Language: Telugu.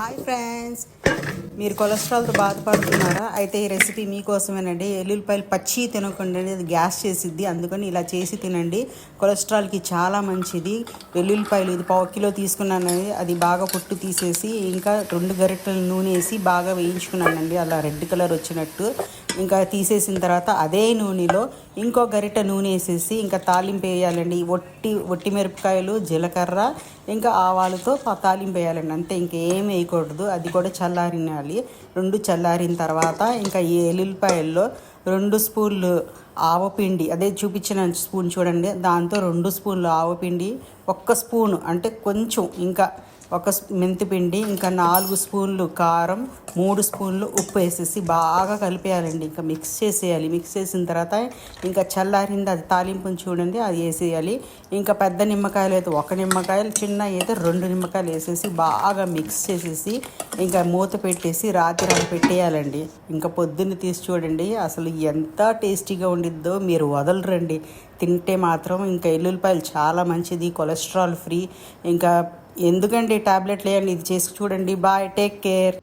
Hi friends. మీరు కొలెస్ట్రాల్తో బాధపడుతున్నారా? అయితే ఈ రెసిపీ మీకోసమేనండి. ఎల్లుల్లిపాయలు పచ్చి తినకుండా అది గ్యాస్ చేసిద్ది. అందుకని ఇలా చేసి తినండి. కొలెస్ట్రాల్కి చాలా మంచిది. వెల్లుల్లిపాయలు ఇది పావు కిలో తీసుకున్నానండి. అది బాగా పొట్టు తీసేసి ఇంకా రెండు గరిటెలు నూనె వేసి బాగా వేయించుకున్నానండి. అలా రెడ్ కలర్ వచ్చినట్టు. ఇంకా తీసేసిన తర్వాత అదే నూనెలో ఇంకో గరిట నూనె వేసేసి ఇంకా తాలింపు వేయాలండి. ఒట్టి ఒట్టి మిరపకాయలు జీలకర్ర ఇంకా ఆవాలతో తాలింపు వేయాలండి. అంతే ఇంకేం వేయకూడదు అది కూడా చల్లారినాలి. రెండు చల్లారిన తర్వాత ఇంకా ఈ ఎల్లుల్లిపాయల్లో రెండు స్పూన్లు ఆవపిండి అదే చూపించిన స్పూన్ చూడండి. దాంతో రెండు స్పూన్లు ఆవపిండి ఒక్క స్పూను అంటే కొంచెం ఇంకా ఒక మెంతిపిండి ఇంకా నాలుగు స్పూన్లు కారం మూడు స్పూన్లు ఉప్పు వేసేసి బాగా కలిపేయాలండి. ఇంకా మిక్స్ చేసేయాలి. మిక్స్ చేసిన తర్వాత ఇంకా చల్లారింది అది తాలింపుని చూడండి అది వేసేయాలి. ఇంకా పెద్ద నిమ్మకాయలు అయితే ఒక నిమ్మకాయలు చిన్న అయితే రెండు నిమ్మకాయలు వేసేసి బాగా మిక్స్ చేసేసి ఇంకా మూత పెట్టేసి రాత్రి అది పెట్టేయాలండి. ఇంకా పొద్దున్న తీసి చూడండి అసలు ఎంత టేస్టీగా ఉండిద్దో మీరు వదలరండి. తింటే మాత్రం ఇంకా ఎల్లుల్లిపాయలు చాలా మంచిది కొలెస్ట్రాల్ ఫ్రీ ఇంకా ఎందుకండి టాబ్లెట్లు వేయండి ఇది చేసి చూడండి. Bye take care.